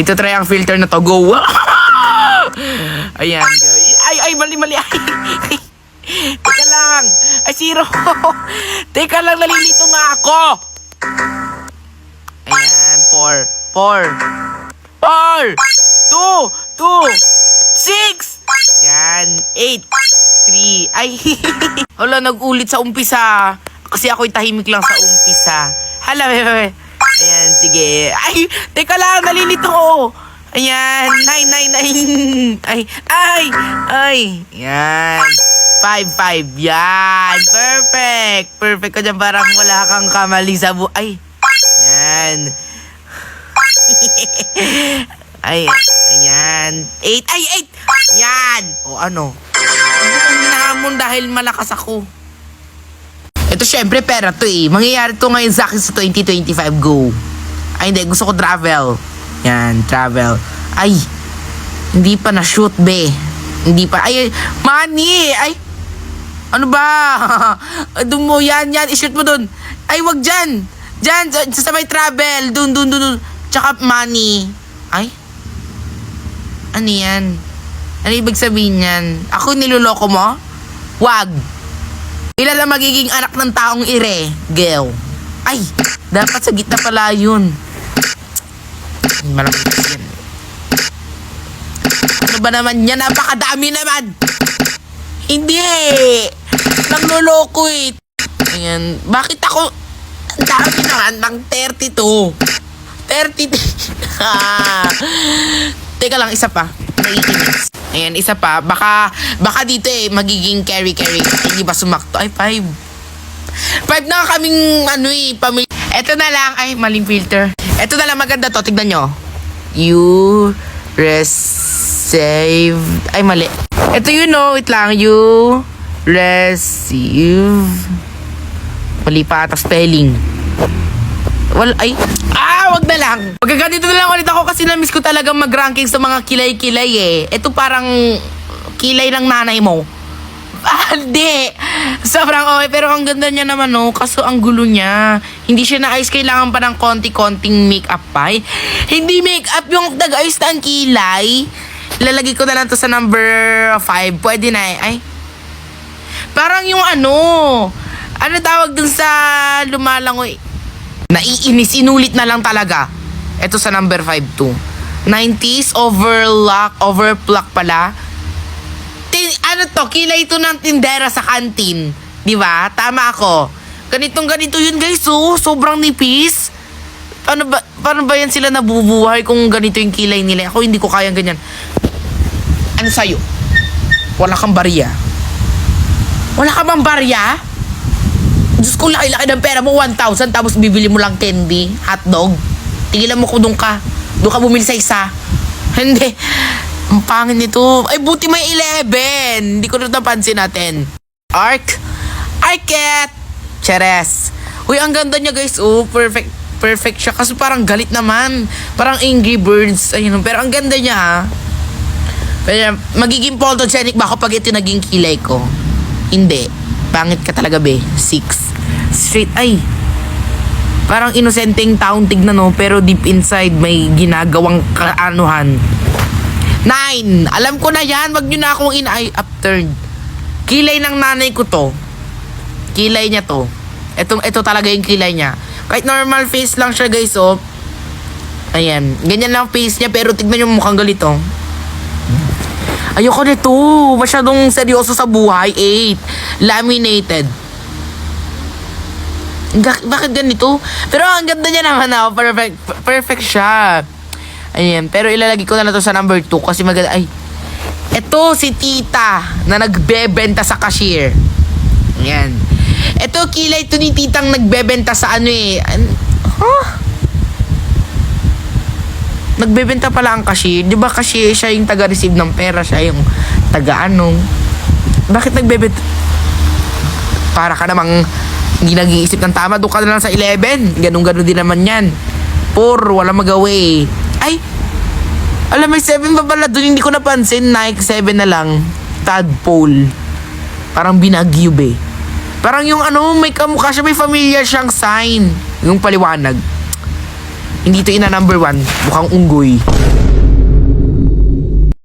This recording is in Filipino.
Ito try ang filter na to. Go! Ayan, go. Ay, ay, mali, mali. Ay, Teka lang. Ay, zero. Teka lang, nalilito nga ako. Ayan, four. Four. Four. Two. Two. Six. Yan. Eight. Three. Ay, hala, nag-ulit sa umpisa. Kasi ako'y tahimik lang sa umpisa. Hala, be, be, be. Ayan, sige. Ay, teka lang, nalilito. Ayan, nine, nine, nine. Ay, ay, ay. Yan. Five, five. Yan. Perfect. Perfect ka dyan. Parang wala kang kamali sa bu... Ay. Yan. ay, ayan. Eight. Ay, eight. Yan. O ano? Ano kong dahil malakas ako? Ito syempre pera to eh. Mangyayari to ngayon sa akin sa 2025 go. Ay hindi, gusto ko travel. Yan, travel. Ay, hindi pa na-shoot be. Hindi pa. Ay, money! Ay, ano ba? Doon mo, yan, yan. I-shoot mo doon. Ay, wag dyan. Dyan, sa may travel. Doon, doon, doon, doon. Tsaka money. Ay? Ano yan? Ano ibig sabihin yan? Ako niloloko mo? Wag. Ilan ang magiging anak ng taong ire? Girl. Ay, dapat sa gitna pala yun. Malamig yan. Ano ba naman yan? Napakadami naman! Hindi! Nagloloko eh. Ayan. Bakit ako... Ang dami naman ng 32. 32. Ah. Teka lang, isa pa. Naiinis. Ayan, isa pa. Baka, baka dito eh, magiging carry-carry. Hindi ba sumakto? Ay, five. Five na kaming, ano eh, pamilya. Eto na lang. Ay, maling filter. Eto na lang, maganda to. Tignan nyo. You receive... Ay, mali. Ito yun, no. Wait lang. You receive... Mali pa spelling. Wal, ay, ah, wag na lang. Pagkaganito na lang ulit ako kasi na-miss ko talaga mag-ranking sa mga kilay-kilay eh. Ito parang kilay ng nanay mo. Ah, Hindi. Sobrang okay. Pero ang ganda niya naman, no. Kaso ang gulo niya. Hindi siya na-ayos. Kailangan pa ng konti-konting makeup pa. eh. Hindi makeup yung nag-ayos na ang kilay. Lalagay ko na lang to sa number 5. Pwede na eh. Ay. Parang yung ano. Ano tawag dun sa lumalangoy? Naiinis. Inulit na lang talaga. Ito sa number 5 to. 90s overlock, overpluck pala. Tin, ano to, kilay ito ng tindera sa kantin. Di ba? Tama ako. Ganitong ganito yun guys, oh. Sobrang nipis. Paano ba, paano ba yan sila nabubuhay kung ganito yung kilay nila? Ako hindi ko kayang ganyan. Ano sa'yo? Wala kang barya. Wala ka bang barya? Diyos ko, laki-laki ng pera mo, 1,000, tapos bibili mo lang candy, hotdog. Tigilan mo ko doon ka. Doon ka bumili sa isa. Hindi. Ang pangin nito. Ay, buti may 11. Hindi ko na napansin natin. Arc. Arket. Cheres. Uy, ang ganda niya guys. Oh, perfect. Perfect siya. Kaso parang galit naman. Parang Angry Birds. Ayun. Pero ang ganda niya ha. Pero magiging photogenic ba ako pag ito naging kilay ko? Hindi. Pangit ka talaga be. Six. Straight. Ay. Parang inosenteng taong tignan no, pero deep inside may ginagawang kaanuhan. Nine. Alam ko na yan. Wag nyo na akong in-eye upturn. Kilay ng nanay ko to. Kilay niya to. Ito, ito talaga yung kilay niya. Kahit normal face lang siya guys, oh. Ayan. Ganyan lang face niya, pero tignan yung mukhang galito. Ayoko nito. Masyadong seryoso sa buhay. Eight. Laminated. Gak- bakit ganito? Pero ang ganda niya naman ako. Perfect, perfect siya. Ayan. Pero ilalagay ko na lang to sa number 2 kasi maganda. Ay. Ito si tita na nagbebenta sa cashier. Ayan. Ito kilay to ni titang nagbebenta sa ano eh. Huh? Nagbebenta pala ang cashier. Di ba cashier siya yung taga-receive ng pera, siya yung taga-ano. Bakit nagbebenta? Para ka namang hindi nag-iisip ng tama. Doon ka na lang sa 11. Ganun-ganun din naman yan. Por, wala magawa eh. Ay! Alam, may 7 pa pala doon. Hindi ko napansin. Nike 7 na lang. Tadpole. Parang binagyo be. Parang yung ano, may kamukha siya, may familiar siyang sign. Yung paliwanag. Hindi to ina number one. Mukhang unggoy.